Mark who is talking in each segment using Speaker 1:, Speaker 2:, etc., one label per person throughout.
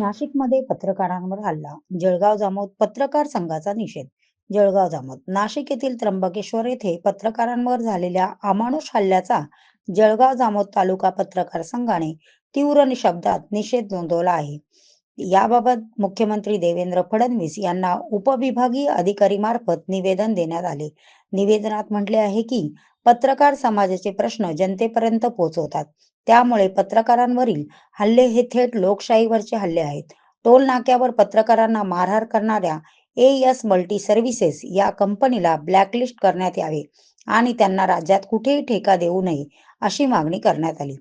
Speaker 1: नाशिकमध्ये पत्रकारांवर हल्ला जळगाव जामोद पत्रकार संघाचा निषेध. जळगाव जामोद नाशिक येथील त्र्यंबकेश्वर येथे पत्रकारांवर झालेल्या अमानुष हल्ल्याचा जळगाव जामोद तालुका पत्रकार संघाने तीव्र शब्दात निषेध नोंदवला आहे. याबाबत मुख्यमंत्री देवेंद्र फडणवीस यांना उपविभागीय अधिकारी मार्फत निवेदन देण्यात आले. निवेदनात म्हटले आहे की पत्रकार समाजाचे प्रश्न जनतेपर्यंत पोहोचवतात त्यामुळे पत्रकारांवरील हल्ले हे थेट लोकशाहीवरचे हल्ले आहेत. टोल नाक्यावर पत्रकारांना मारहाण करणाऱ्या ए एस मल्टी सर्व्हिसेस या कंपनीला ब्लॅकलिस्ट करण्यात यावे आणि त्यांना राज्यात कुठेही ठेका देऊ नये अशी मागणी करण्यात आली.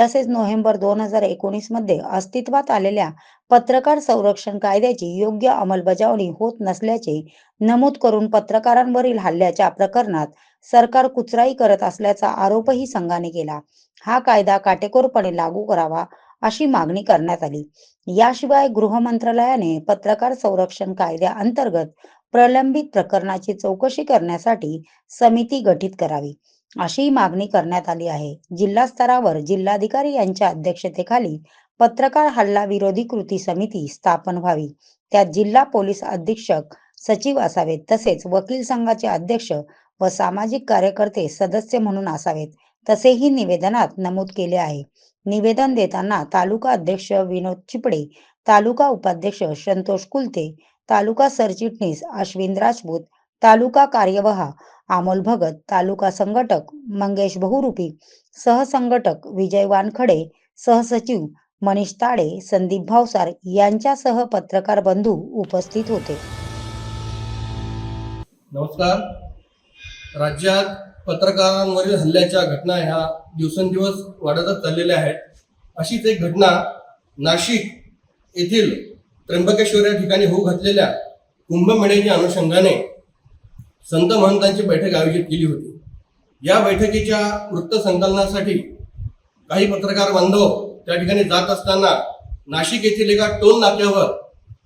Speaker 1: तसेच नोव्हेंबर दोन हजार एकोणीसमध्ये अस्तित्वात आलेल्या पत्रकार संरक्षण कायद्याची योग्य अंमलबजावणी होत नसल्याचे नमूद करून पत्रकारांवरील हल्ल्याच्या प्रकरणात सरकार कुचराई करत असल्याचा आरोपही संघाने केला. हा कायदा काटेकोरपणे लागू करावा अशी मागणी करण्यात आली. याशिवाय गृह मंत्रालयाने पत्रकार संरक्षण कायद्याअंतर्गत प्रलंबित प्रकरणाची चौकशी करण्यासाठी समिती गठीत करावी. अशी मागणी करण्यात आली आहे. जिल्हा स्तरावर जिल्हाधिकारी यांच्या अध्यक्षतेखाली पत्रकार हल्ला विरोधी कृती समिती स्थापन व्हावी. त्यात जिल्हा पोलीस अधीक्षक सचिव असावेत. तसेच वकील संघाचे अध्यक्ष व सामाजिक कार्यकर्ते सदस्य म्हणून असावेत. तसेही निवेदनात नमूद केले आहे. निवेदन देताना तालुका अध्यक्ष विनोद चिपडे तालुका उपाध्यक्ष संतोष कुलते तालुका सरचिटणीस अश्विन राजपूत तालुका कार्यवाह अमोल भगत तालुका संघटक मंगेश बहुरूपी सहसंघटक विजय वानखडे सहसचिव मनीष ताडे संदीप भावसार यांच्यासह पत्रकार बंधू उपस्थित होते.
Speaker 2: नमस्कार. राज्यात पत्रकारांवरील हल्ल्याच्या घटना ह्या दिवसेंदिवस वाढतच चाललेल्या आहेत. अशीच एक घटना नाशिक येथील त्र्यंबकेश्वर या ठिकाणी होऊ घातलेल्या कुंभमेळ्याच्या अनुषंगाने संत महंतांची बैठक आयोजित केली होती. या बैठकीच्या वृत्तसंकलनासाठी काही पत्रकार बांधव त्या ठिकाणी जात असताना नाशिक येथील एका टोल नाक्यावर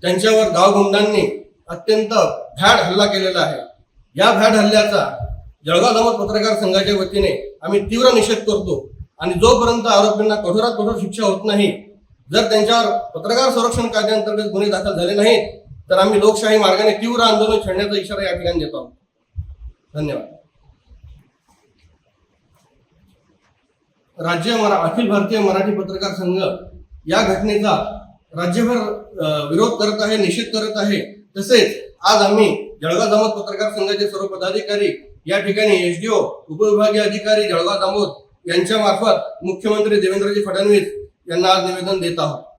Speaker 2: त्यांच्यावर गावगुंडांनी अत्यंत भ्याड हल्ला केलेला आहे. या भ्याड हल्ल्याचा जळगाव जामोद पत्रकार संघाच्या वतीने आम्ही तीव्र निषेध करतो आणि जोपर्यंत आरोपींना कठोरात कठोर शिक्षा होत नाही जर त्यांच्यावर पत्रकार संरक्षण कायद्याअंतर्गत गुन्हे दाखल झाले नाहीत तर आम्ही लोकशाही मार्गाने तीव्र आंदोलन छेडण्याचा इशारा या ठिकाणी देतो आहोत. धन्यवाद. राज्य मरा अखिल भारतीय मराठी पत्रकार संघ या घटनेचा राज्यभर विरोध करत आहे निषेध करत आहे. तसेच आज आम्ही जळगाव जामोद पत्रकार संघाचे सर्व पदाधिकारी या ठिकाणी एसडीओ उपविभागीय अधिकारी जळगाव जामोद यांच्या मार्फत मुख्यमंत्री देवेंद्रजी फडणवीस यांना आज निवेदन देत आहोत.